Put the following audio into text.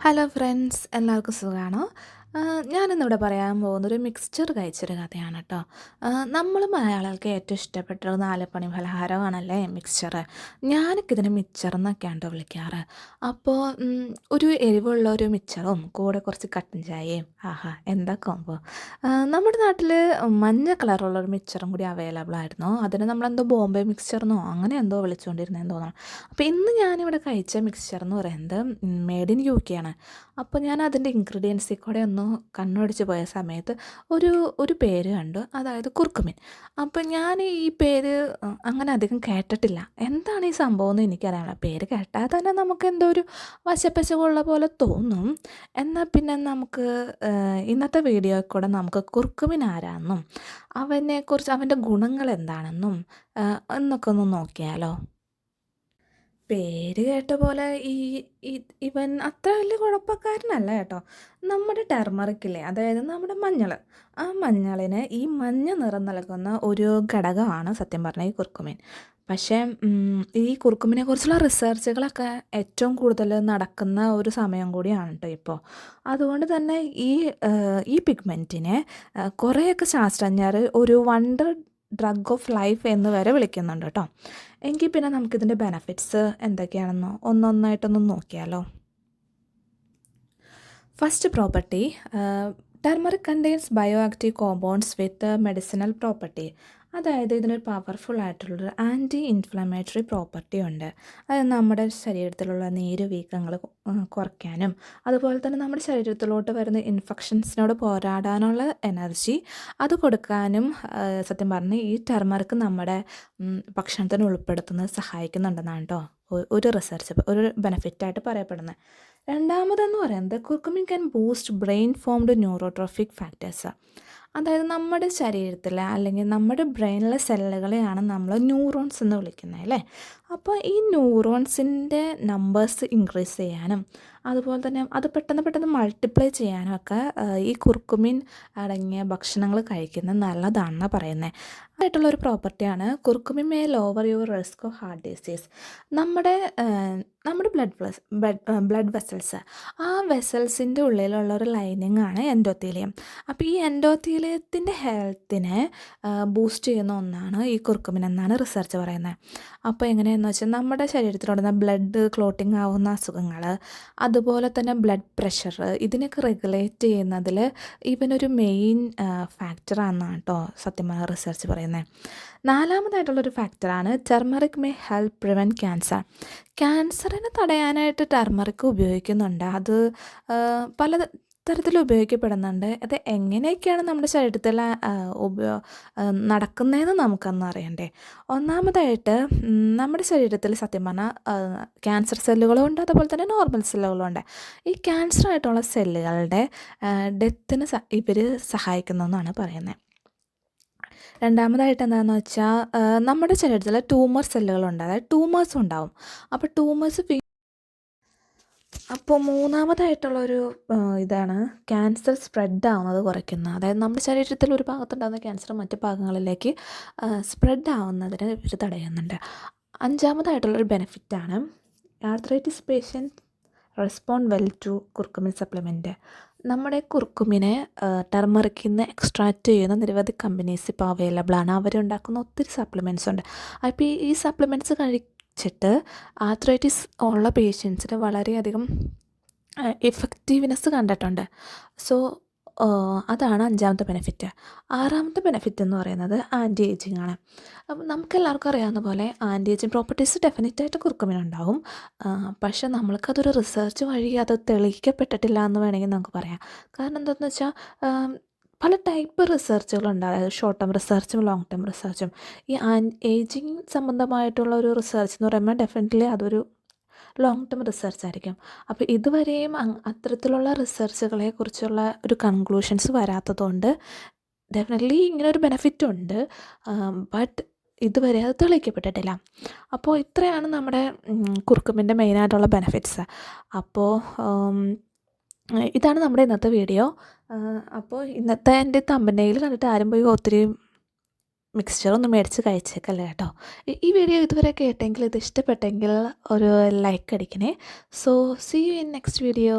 Hello friends എല്ലാവർക്കും സുഖമാണോ ഞാനിന്നിവിടെ പറയാൻ പോകുന്ന ഒരു മിക്സ്ചർ കഴിച്ചൊരു കഥയാണ് കേട്ടോ നമ്മൾ മലയാളികൾക്ക് ഏറ്റവും ഇഷ്ടപ്പെട്ട ഒരു പലഹാരമാണല്ലേ മിക്സ്ചർ ഞാനൊക്കെ ഇതിനെ മിക്സ്ചർ എന്നൊക്കെയാണ് കേട്ടോ വിളിക്കാറ്. അപ്പോൾ ഒരു എരിവുള്ള ഒരു മിക്സ്ചറും കൂടെ കുറച്ച് കട്ടൻ ചായയും ആഹാ എന്താ കോമ്പോ നമ്മുടെ നാട്ടിൽ മഞ്ഞ കളറുള്ള ഒരു മിക്സ്ചറും കൂടി അവൈലബിൾ ആയിരുന്നു. അതിന് നമ്മളെന്തോ ബോംബെ മിക്സ്ചർന്നോ അങ്ങനെ എന്തോ വിളിച്ചുകൊണ്ടിരുന്നതെന്ന് തോന്നണം. അപ്പോൾ ഇന്ന് ഞാനിവിടെ കഴിച്ച മിക്സ്ചർ എന്ന് പറയുന്നത് മെയ്ഡ് ഇൻ യു കെ ആണ് അപ്പോൾ ഞാൻ അതിന്റെ ഇൻഗ്രീഡിയൻസിൽ കൂടെ ഒന്ന് കണ്ണോടിച്ച് പോയ സമയത്ത് ഒരു ഒരു പേര് കണ്ടു. അതായത് കുർക്കുമിൻ അപ്പം ഞാൻ ഈ പേര് അങ്ങനെ അധികം കേട്ടിട്ടില്ല. എന്താണ് ഈ സംഭവം എന്ന് എനിക്കറിയാം പേര് കേട്ടാൽ തന്നെ നമുക്ക് എന്തോ ഒരു വശപ്പശകുള്ള പോലെ തോന്നും. എന്നാൽ പിന്നെ നമുക്ക് ഇന്നത്തെ വീഡിയോയിൽ കൂടെ നമുക്ക് കുർക്കുമിൻ ആരാന്നും അവനെക്കുറിച്ച് അവന്റെ ഗുണങ്ങൾ എന്താണെന്നും എന്നൊക്കെ ഒന്ന് നോക്കിയാലോ? പേര് കേട്ട പോലെ ഈ ഇവൻ അത്ര വലിയ കുഴപ്പക്കാരനല്ല കേട്ടോ. നമ്മുടെ ടെർമറിക്കില്ലേ അതായത് നമ്മുടെ മഞ്ഞൾ ആ മഞ്ഞളിന് ഈ മഞ്ഞ നിറം നൽകുന്ന ഒരു ഘടകമാണ് സത്യം പറഞ്ഞാൽ ഈ കുർക്കുമീൻ പക്ഷേ ഈ കുർക്കുമിനെ കുറിച്ചുള്ള റിസർച്ചുകളൊക്കെ ഏറ്റവും കൂടുതൽ നടക്കുന്ന ഒരു സമയം കൂടിയാണ് കേട്ടോ ഇപ്പോൾ അതുകൊണ്ട് തന്നെ ഈ ഈ പിഗ്മെന്റിനെ കുറേയൊക്കെ ശാസ്ത്രജ്ഞർ ഒരു വണ്ടർ ഡ്രഗ് ഓഫ് ലൈഫ് എന്ന് വരെ വിളിക്കുന്നുണ്ട് കേട്ടോ. എങ്കിൽ പിന്നെ നമുക്കിതിന്റെ ബെനഫിറ്റ്സ് എന്തൊക്കെയാണെന്നോ ഒന്നൊന്നായിട്ടൊന്ന് നോക്കിയാലോ. First property turmeric contains bio active compounds with medicinal property അതായത് ഇതിനൊരു പവർഫുൾ ആയിട്ടുള്ളൊരു ആന്റി ഇൻഫ്ലമേറ്ററി പ്രോപ്പർട്ടി ഉണ്ട്. അത് നമ്മുടെ ശരീരത്തിലുള്ള നീര് വീക്കങ്ങൾ കുറയ്ക്കാനും അതുപോലെ തന്നെ നമ്മുടെ ശരീരത്തിലോട്ട് വരുന്ന ഇൻഫെക്ഷൻസിനോട് പോരാടാനുള്ള എനർജി അത് കൊടുക്കാനും സത്യം പറഞ്ഞ് ഈ ടെർമറിക്ക് നമ്മുടെ ഭക്ഷണത്തിന് ഉൾപ്പെടുത്തുന്നത് സഹായിക്കുന്നുണ്ടെന്നാണ് കേട്ടോ ഒരു റിസർച്ച് ഒരു ബെനിഫിറ്റായിട്ട് പറയപ്പെടുന്നത്. രണ്ടാമതെന്ന് പറയുന്നത് curcumin can boost brain formed neurotrophic factors അതായത് നമ്മുടെ ശരീരത്തിലെ അല്ലെങ്കിൽ നമ്മുടെ ബ്രെയിനിലെ സെല്ലുകളെയാണ് നമ്മൾ ന്യൂറോൺസ് എന്ന് വിളിക്കുന്നത് അല്ലേ? അപ്പോൾ ഈ ന്യൂറോൺസിന്റെ നമ്പേഴ്സ് ഇൻക്രീസ് ചെയ്യാനും അതുപോലെ തന്നെ അത് പെട്ടെന്ന് പെട്ടെന്ന് മൾട്ടിപ്ലൈ ചെയ്യാനും ഒക്കെ ഈ കുർക്കുമിൻ അടങ്ങിയ ഭക്ഷണങ്ങൾ കഴിക്കുന്നത് നല്ലതാണെന്ന് പറയുന്നത് ആയിട്ടുള്ള ഒരു പ്രോപ്പർട്ടിയാണ് curcumin may lower your risk of heart disease നമ്മുടെ നമ്മുടെ ബ്ലഡ് പ്ലസ് ബ്ലഡ് വെസൽസ് ആ വെസൽസിന്റെ ഉള്ളിലുള്ള ഒരു ലൈനിങ് ആണ് എൻഡോത്തീലിയം അപ്പോൾ ഈ എൻഡോത്തീലിയത്തിന്റെ ഹെൽത്തിനെ ബൂസ്റ്റ് ചെയ്യുന്ന ഒന്നാണ് ഈ കുർക്കുമിൻ എന്നാണ് റിസർച്ച് പറയുന്നത് അപ്പോൾ എങ്ങനെയാണെന്ന് വെച്ചാൽ നമ്മുടെ ശരീരത്തിലുടന്ന ബ്ലഡ് ക്ലോട്ടിങ് ആവുന്ന അസുഖങ്ങൾ അതുപോലെ തന്നെ ബ്ലഡ് പ്രഷർ ഇതിനൊക്കെ റെഗുലേറ്റ് ചെയ്യുന്നതിൽ ഇവനൊരു മെയിൻ ഫാക്ടറാണെന്നാണ് കേട്ടോ സത്യമായ റിസർച്ച് പറയുന്നത് നാലാമതായിട്ടുള്ളൊരു ഫാക്ടറാണ് turmeric may help prevent cancer ക്യാൻസറിനെ തടയാനായിട്ട് ടെർമറിക് ഉപയോഗിക്കുന്നുണ്ട്. അത് പല തരത്തിൽ ഉപയോഗിക്കപ്പെടുന്നുണ്ട്. അത് എങ്ങനെയൊക്കെയാണ് നമ്മുടെ ശരീരത്തിൽ ഉപയോ നടക്കുന്നതെന്ന് നമുക്കൊന്ന് അറിയണ്ടേ. ഒന്നാമതായിട്ട് നമ്മുടെ ശരീരത്തിൽ സത്യം പറഞ്ഞാൽ ക്യാൻസർ സെല്ലുകളും ഉണ്ട്. അതുപോലെ തന്നെ നോർമൽ സെല്ലുകളും ഉണ്ട്. ഈ ക്യാൻസർ ആയിട്ടുള്ള സെല്ലുകളുടെ ഡെത്തിന് ഇവർ സഹായിക്കുന്നതെന്നാണ് പറയുന്നത് രണ്ടാമതായിട്ട് എന്താണെന്ന് വെച്ചാൽ നമ്മുടെ ശരീരത്തിൽ ട്യൂമർ സെല്ലുകളുണ്ട്. അതായത് ട്യൂമേഴ്സ് ഉണ്ടാവും. അപ്പോൾ ട്യൂമേഴ്സ് അപ്പോൾ മൂന്നാമതായിട്ടുള്ളൊരു ഇതാണ് ക്യാൻസർ സ്പ്രെഡ് ആവുന്നത് കുറയ്ക്കുന്ന. അതായത് നമ്മുടെ ശരീരത്തിൽ ഒരു ഭാഗത്തുണ്ടാകുന്ന ക്യാൻസർ മറ്റ് ഭാഗങ്ങളിലേക്ക് സ്പ്രെഡ് ആവുന്നതിന് ഇവർ തടയുന്നുണ്ട്. അഞ്ചാമതായിട്ടുള്ളൊരു ബെനിഫിറ്റാണ് arthritis patient respond well to curcumin supplement നമ്മുടെ കുർക്കുമിനെ ടർമറിക്കിൽ നിന്ന് എക്സ്ട്രാക്റ്റ് ചെയ്യുന്ന നിരവധി കമ്പനീസ് ഇപ്പോൾ അവൈലബിൾ ആണ് അവരുണ്ടാക്കുന്ന ഒത്തിരി സപ്ലിമെന്റ്സ് ഉണ്ട് അപ്പോൾ ഈ സപ്ലിമെന്റ്സ് കഴി വെച്ചിട്ട് ആർത്രൈറ്റിസ് ഉള്ള പേഷ്യൻസിന് വളരെയധികം എഫക്റ്റീവ്നെസ് കണ്ടിട്ടുണ്ട്. സോ അതാണ് അഞ്ചാമത്തെ ബെനിഫിറ്റ് ആറാമത്തെ ബെനിഫിറ്റ് എന്ന് പറയുന്നത് ആന്റി ഏജിങ് ആണ്. അപ്പം നമുക്കെല്ലാവർക്കും അറിയാവുന്ന പോലെ ആന്റി ഏജിങ് പ്രോപ്പർട്ടീസ് ഡെഫിനറ്റായിട്ട് കുറുക്കുമിനുണ്ടാവും പക്ഷെ നമ്മൾക്കതൊരു റിസർച്ച് വഴി അത് തെളിയിക്കപ്പെട്ടിട്ടില്ല എന്ന് വേണമെങ്കിൽ നമുക്ക് പറയാം. കാരണം എന്താണെന്ന് വെച്ചാൽ പല ടൈപ്പ് റിസർച്ചുകളുണ്ട്. അതായത് ഷോർട്ട് ടേം റിസർച്ചും ലോങ് ടേം റിസർച്ചും ഈ ഏജിങ് സംബന്ധമായിട്ടുള്ള ഒരു റിസർച്ച് എന്ന് പറയുമ്പോൾ ഡെഫിനറ്റ്ലി അതൊരു ലോങ് ടേം റിസർച്ച് ആയിരിക്കും. അപ്പോൾ ഇതുവരെയും അത്തരത്തിലുള്ള റിസർച്ചുകളെ കുറിച്ചുള്ള ഒരു കൺക്ലൂഷൻസ് വരാത്തതുകൊണ്ട് ഡെഫിനറ്റ്ലി ഇങ്ങനെ ഒരു ബെനിഫിറ്റ് ഉണ്ട്. ബട്ട് ഇതുവരെ അത് തെളിയിക്കപ്പെട്ടിട്ടില്ല. അപ്പോൾ ഇത്രയാണ് നമ്മുടെ കുറുക്കുമ്പിന്റെ മെയിനായിട്ടുള്ള ബെനിഫിറ്റ്സ് അപ്പോൾ ഇതാണ് നമ്മുടെ ഇന്നത്തെ വീഡിയോ അപ്പോൾ ഇന്നത്തെ എന്റെ തമ്പനയിൽ കണ്ടിട്ട് ആരും പോയി ഒത്തിരി മിക്സ്ചറൊന്നും മേടിച്ച് കഴിച്ചേക്കല്ല കേട്ടോ. ഈ വീഡിയോ ഇതുവരെ കേട്ടെങ്കിൽ ഇത് ഇഷ്ടപ്പെട്ടെങ്കിൽ ഒരു like അടിക്കണേ. So see you in next video